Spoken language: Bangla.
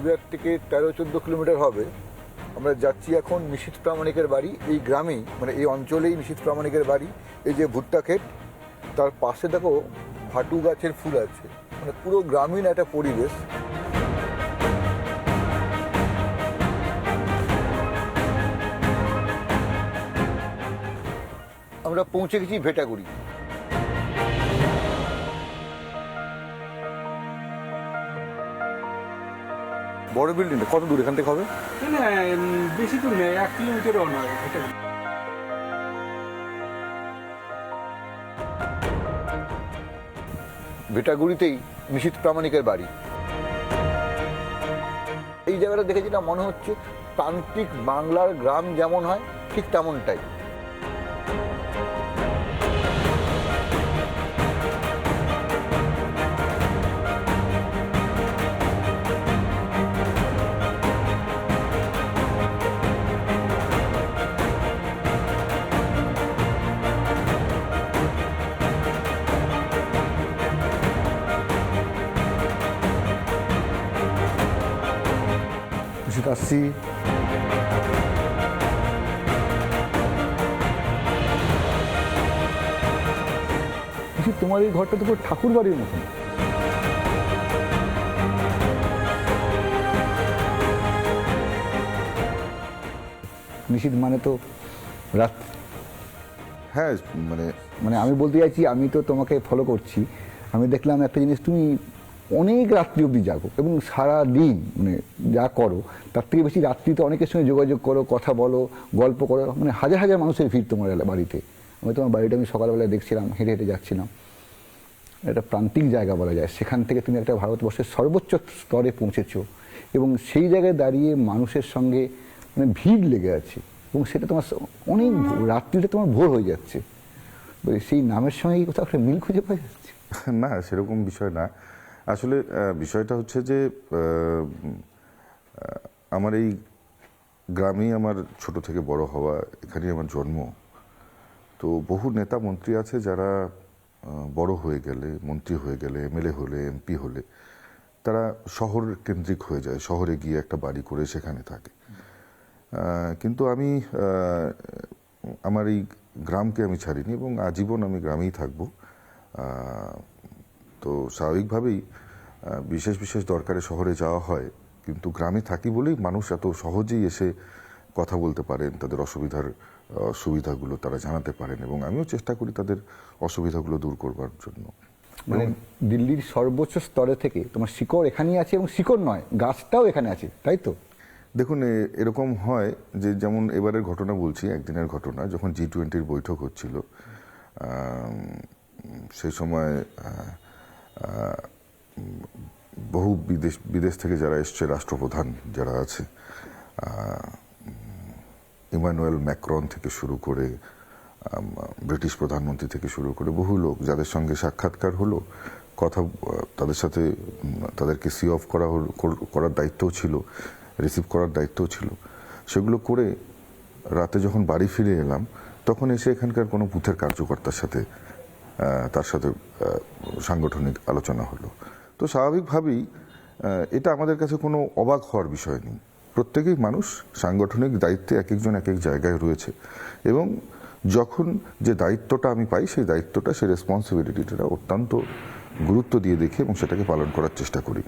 পুরুলিয়ার থেকে তেরো, চোদ্দ কিলোমিটার হবে। আমরা যাচ্ছি এখন নিশীথ প্রামাণিকের বাড়ি। এই গ্রামেই মানে এই অঞ্চলেই নিশীথ প্রামাণিকের বাড়ি। এই যে ভুট্টা ক্ষেত, তার পাশে দেখো ভাটু গাছের ফুল আছে। মানে পুরো গ্রামীণ একটা পরিবেশ। আমরা পৌঁছে গেছি ভেটাগুড়ি। বড় বিল্ডিংটা কত দূর এখান থেকে হবে? বেশি দূর নেই এক কিলোমিটারও নয় ভেটাগুড়িতেই নিশীথ প্রামাণিকের বাড়ি। এই জায়গাটা দেখে যেটা মনে হচ্ছে প্রান্তিক বাংলার গ্রাম যেমন হয় ঠিক তেমনটাই। আসছি নিশীথ, তোমার এই ঘরটা তো ঠাকুর বাড়ির মতন। নিশীথ মানে তো রাত হ্যাঁ মানে মানে আমি বলতে চাইছি আমি তো তোমাকে ফলো করছি। আমি দেখলাম একটা জিনিস তুমি অনেক রাত্রি অবধি জাগো এবং সারা দিন মানে যা করো, তার থেকে বেশি রাত্রিতে অনেকের সঙ্গে যোগাযোগ করো, কথা বলো, গল্প করো মানে হাজার হাজার মানুষের ভিড় তোমার বাড়িতে। আমি তোমার বাড়িটা আমি সকালবেলায় দেখছিলাম, হেঁটে হেঁটে যাচ্ছিলাম। একটা প্রান্তিক জায়গা বলা যায়, সেখান থেকে তুমি একটা ভারতবর্ষের সর্বোচ্চ স্তরে পৌঁছেছ এবং সেই জায়গায় দাঁড়িয়ে মানুষের সঙ্গে মানে ভিড় লেগে আছে এবং সেটা তোমার অনেক রাত্রিটা তোমার ভোর হয়ে যাচ্ছে। সেই নামের সঙ্গে কোথাও একটা মিল খুঁজে পাওয়া যাচ্ছে? না, সেরকম বিষয় না। আসলে বিষয়টা হচ্ছে যে আমার এই গ্রামেই আমার ছোট থেকে বড় হওয়া, এখানেই আমার জন্ম। তো বহু নেতা মন্ত্রী আছে যারা বড় হয়ে গেলে, মন্ত্রী হয়ে গেলে, এমএলএ হলে, এমপি হলে, তারা শহর কেন্দ্রিক হয়ে যায়, শহরে গিয়ে একটা বাড়ি করে সেখানে থাকে। কিন্তু আমি আমার এই গ্রামকে আমি ছাড়িনি এবং আজীবন আমি গ্রামেই থাকব। তো স্বাভাবিকভাবেই বিশেষ বিশেষ দরকারে শহরে যাওয়া হয়। কিন্তু গ্রামে থাকি বলেই মানুষ এত সহজেই এসে কথা বলতে পারেন তাদের অসুবিধার সুবিধাগুলো তারা জানাতে পারেন এবং আমিও চেষ্টা করি তাদের অসুবিধাগুলো দূর করবার জন্য। মানে দিল্লির সর্বোচ্চ স্তরে থেকে তোমার শিকড় এখানেই আছে এবং শিকড় নয় গাছটাও এখানে আছে তাই তো? দেখুন এরকম হয় যে যেমন এবারের ঘটনা বলছি একদিনের ঘটনা যখন জি টোয়েন্টির বৈঠক হচ্ছিল সেই সময় বহু বিদেশ বিদেশ থেকে যারা এসছে, রাষ্ট্রপ্রধান যারা আছে ইমানুয়েল ম্যাক্রন থেকে শুরু করে ব্রিটিশ প্রধানমন্ত্রী থেকে শুরু করে বহু লোক যাদের সঙ্গে সাক্ষাৎকার হলো, কথা, তাদের সাথে তাদেরকে সি অফ করা, করার দায়িত্বও ছিল, রিসিভ করার দায়িত্বও ছিল। সেগুলো করে রাতে যখন বাড়ি ফিরে এলাম, তখন এসে এখানকার কোনো বুথের কার্যকর্তার সাথে তার সাথে সাংগঠনিক আলোচনা হলো। তো স্বাভাবিকভাবেই এটা আমাদের কাছে কোনো অবাক হওয়ার বিষয় নেই। প্রত্যেকেই মানুষ সাংগঠনিক দায়িত্বে এক একজন এক এক জায়গায় রয়েছে এবং যখন যে দায়িত্বটা আমি পাই, সেই দায়িত্বটা, সেই রেসপন্সিবিলিটিটা অত্যন্ত গুরুত্ব দিয়ে দেখি এবং সেটাকে পালন করার চেষ্টা করি।